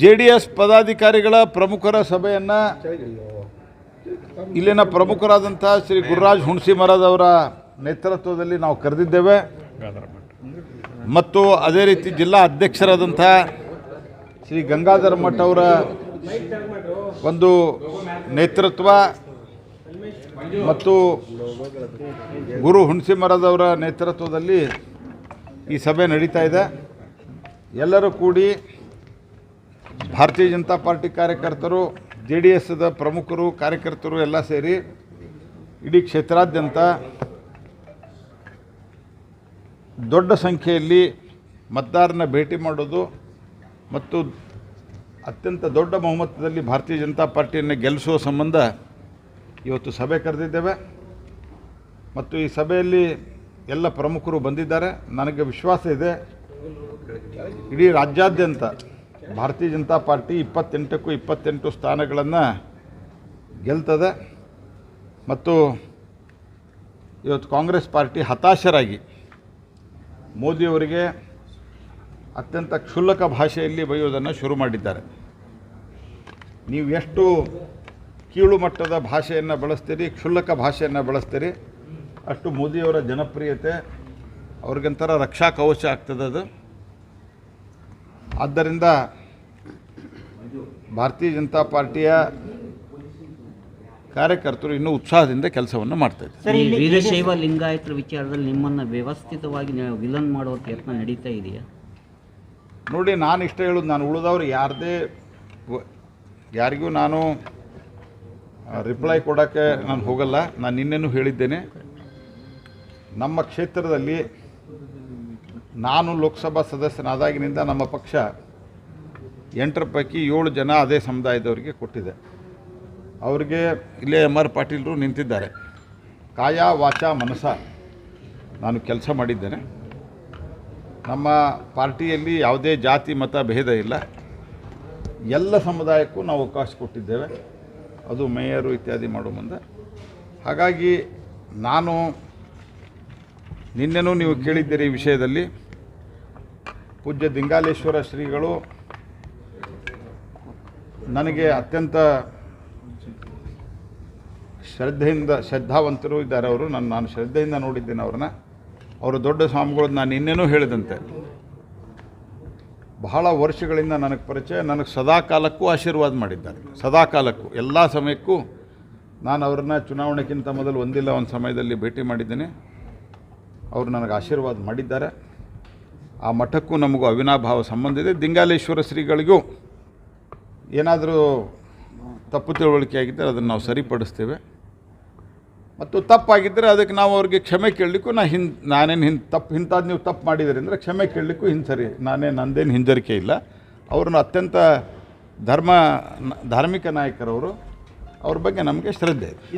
J D S ಪದಾಧಿಕಾರಿಗಳ ಪ್ರಮುಖರ ಸಭೆಯನ್ನು ಇಲ್ಲಿನ ಪ್ರಮುಖರಾದಂಥ ಶ್ರೀ ಗುರುರಾಜ್ ಹುಣಸಿ ಮಹಾರಾಜ್ ಅವರ ನೇತೃತ್ವದಲ್ಲಿ ನಾವು ಕರೆದಿದ್ದೇವೆ. ಮತ್ತು ಅದೇ ರೀತಿ ಜಿಲ್ಲಾ ಅಧ್ಯಕ್ಷರಾದಂಥ ಶ್ರೀ ಗಂಗಾಧರ ಮಠ ಅವರ ಒಂದು ನೇತೃತ್ವ ಮತ್ತು ಗುರು ಹುಣಸಿ ಮಹಾರಾಜ್ ಅವರ ನೇತೃತ್ವದಲ್ಲಿ ಈ ಸಭೆ ನಡೀತಾ ಇದೆ. ಎಲ್ಲರೂ ಕೂಡಿ ಭಾರತೀಯ ಜನತಾ ಪಾರ್ಟಿ ಕಾರ್ಯಕರ್ತರು, ಜೆ ಡಿ ಎಸ್ದ ಪ್ರಮುಖರು, ಕಾರ್ಯಕರ್ತರು ಎಲ್ಲ ಸೇರಿ ಇಡೀ ಕ್ಷೇತ್ರಾದ್ಯಂತ ದೊಡ್ಡ ಸಂಖ್ಯೆಯಲ್ಲಿ ಮತದಾರನ ಭೇಟಿ ಮಾಡೋದು ಮತ್ತು ಅತ್ಯಂತ ದೊಡ್ಡ ಬಹುಮತದಲ್ಲಿ ಭಾರತೀಯ ಜನತಾ ಪಾರ್ಟಿಯನ್ನು ಗೆಲ್ಲಿಸುವ ಸಂಬಂಧ ಇವತ್ತು ಸಭೆ ಕರೆದಿದ್ದೇವೆ. ಮತ್ತು ಈ ಸಭೆಯಲ್ಲಿ ಎಲ್ಲ ಪ್ರಮುಖರು ಬಂದಿದ್ದಾರೆ. ನನಗೆ ವಿಶ್ವಾಸ ಇದೆ. ಇಡೀ ರಾಜ್ಯಾದ್ಯಂತ ಭಾರತೀಯ ಜನತಾ ಪಾರ್ಟಿ ಇಪ್ಪತ್ತೆಂಟಕ್ಕೂ ಇಪ್ಪತ್ತೆಂಟು ಸ್ಥಾನಗಳನ್ನು ಗೆಲ್ತದೆ. ಮತ್ತು ಇವತ್ತು ಕಾಂಗ್ರೆಸ್ ಪಾರ್ಟಿ ಹತಾಶರಾಗಿ ಮೋದಿಯವರಿಗೆ ಅತ್ಯಂತ ಕ್ಷುಲ್ಲಕ ಭಾಷೆಯಲ್ಲಿ ಬೈಯೋದನ್ನು ಶುರು ಮಾಡಿದ್ದಾರೆ. ನೀವು ಎಷ್ಟು ಕೀಳು ಮಟ್ಟದ ಭಾಷೆಯನ್ನು ಬಳಸ್ತೀರಿ, ಕ್ಷುಲ್ಲಕ ಭಾಷೆಯನ್ನು ಬಳಸ್ತೀರಿ, ಅಷ್ಟು ಮೋದಿಯವರ ಜನಪ್ರಿಯತೆ, ಅವ್ರಿಗೊಂಥರ ರಕ್ಷಾ ಕವಚ ಆಗ್ತದೆ ಅದು. ಆದ್ದರಿಂದ ಭಾರತೀಯ ಜನತಾ ಪಾರ್ಟಿಯ ಕಾರ್ಯಕರ್ತರು ಇನ್ನೂ ಉತ್ಸಾಹದಿಂದ ಕೆಲಸವನ್ನು ಮಾಡ್ತಾ ಇದ್ದಾರೆ. ವೀರಶೈವ ಲಿಂಗಾಯತರ ವಿಚಾರದಲ್ಲಿ ನಿಮ್ಮನ್ನ ವ್ಯವಸ್ಥಿತವಾಗಿ ನೀವು ವಿಲನ್ ಮಾಡುವ ಪ್ರಯತ್ನ ನಡೀತಾ ಇದೆಯಾ? ನೋಡಿ ನಾನು ಇಷ್ಟ ಹೇಳೋದು ನಾನು ಉಳಿದವ್ರು ಯಾರದೇ ವ- ಯಾರಿಗೂ ನಾನು ರಿಪ್ಲೈ ಕೊಡೋಕ್ಕೆ ನಾನು ಹೋಗಲ್ಲ. ನಾನು ನಿನ್ನೆನೂ ಹೇಳಿದ್ದೇನೆ. ನಮ್ಮ ಕ್ಷೇತ್ರದಲ್ಲಿ ನಾನು ಲೋಕಸಭಾ ಸದಸ್ಯನಾದಾಗಿನಿಂದ ನಮ್ಮ ಪಕ್ಷ ಎಂಟರ ಪೈಕಿ ಏಳು ಜನ ಅದೇ ಸಮುದಾಯದವರಿಗೆ ಕೊಟ್ಟಿದೆ. ಅವರಿಗೆ ಇಲ್ಲೇ ಎಂ ಆರ್ ಪಾಟೀಲರು ನಿಂತಿದ್ದಾರೆ. ಕಾಯ ವಾಚ ಮನಸ ನಾನು ಕೆಲಸ ಮಾಡಿದ್ದೇನೆ. ನಮ್ಮ ಪಾರ್ಟಿಯಲ್ಲಿ ಯಾವುದೇ ಜಾತಿ ಮತ ಭೇದ ಇಲ್ಲ. ಎಲ್ಲ ಸಮುದಾಯಕ್ಕೂ ನಾವು ಅವಕಾಶ ಕೊಟ್ಟಿದ್ದೇವೆ. ಅದು ಮೇಯರು ಇತ್ಯಾದಿ ಮಾಡೋ ಮುಂದೆ. ಹಾಗಾಗಿ ನಾನು ನಿನ್ನೆನೂ ನೀವು ಕೇಳಿದ್ದೀರಿ ಈ ವಿಷಯದಲ್ಲಿ. ಪೂಜ್ಯ ದಿಂಗಾಲೇಶ್ವರ ಶ್ರೀಗಳು ನನಗೆ ಅತ್ಯಂತ ಶ್ರದ್ಧೆಯಿಂದ ಶ್ರದ್ಧಾವಂತರು ಇದ್ದಾರೆ ಅವರು. ನಾನು ನಾನು ಶ್ರದ್ಧೆಯಿಂದ ನೋಡಿದ್ದೇನೆ ಅವ್ರನ್ನ. ಅವರು ದೊಡ್ಡ ಸ್ವಾಮಿಗಳು ನಾನು ನಿನ್ನೆನೂ ಹೇಳಿದಂತೆ. ಬಹಳ ವರ್ಷಗಳಿಂದ ನನಗೆ ಪರಿಚಯ. ನನಗೆ ಸದಾ ಕಾಲಕ್ಕೂ ಆಶೀರ್ವಾದ ಮಾಡಿದ್ದಾರೆ. ಸದಾ ಕಾಲಕ್ಕೂ ಎಲ್ಲ ಸಮಯಕ್ಕೂ ನಾನು ಅವ್ರನ್ನ ಚುನಾವಣೆಗಿಂತ ಮೊದಲು ಒಂದಿಲ್ಲ, ಒಂದು ಸಮಯದಲ್ಲಿ ಭೇಟಿ ಮಾಡಿದ್ದೀನಿ. ಅವರು ನನಗೆ ಆಶೀರ್ವಾದ ಮಾಡಿದ್ದಾರೆ. ಆ ಮಠಕ್ಕೂ ನಮಗೂ ಅವಿನಾಭಾವ ಸಂಬಂಧ ಇದೆ. ದಿಂಗಾಲೇಶ್ವರ ಶ್ರೀಗಳಿಗೂ ಏನಾದರೂ ತಪ್ಪು ತಿಳುವಳಿಕೆ ಆಗಿದ್ದರೆ ಅದನ್ನು ನಾವು ಸರಿಪಡಿಸ್ತೇವೆ. ಮತ್ತು ತಪ್ಪಾಗಿದ್ದರೆ ಅದಕ್ಕೆ ನಾವು ಅವ್ರಿಗೆ ಕ್ಷಮೆ ಕೇಳಲಿಕ್ಕೂ ನಾ ಹಿಂದೆ, ನಾನೇನು ಹಿಂದೆ ತಪ್ಪು, ಇಂಥದ್ದು ನೀವು ತಪ್ಪು ಮಾಡಿದ್ರಿ ಅಂದರೆ ಕ್ಷಮೆ ಕೇಳಲಿಕ್ಕೂ ಹಿಂದೆ ಸರಿ. ನಾನೇ ನಂದೇನು ಹಿಂಜರಿಕೆ ಇಲ್ಲ. ಅವ್ರನ್ನ ಅತ್ಯಂತ ಧರ್ಮ, ಧಾರ್ಮಿಕ ನಾಯಕರವರು, ಅವ್ರ ಬಗ್ಗೆ ನಮಗೆ ಶ್ರದ್ಧೆ ಇದೆ.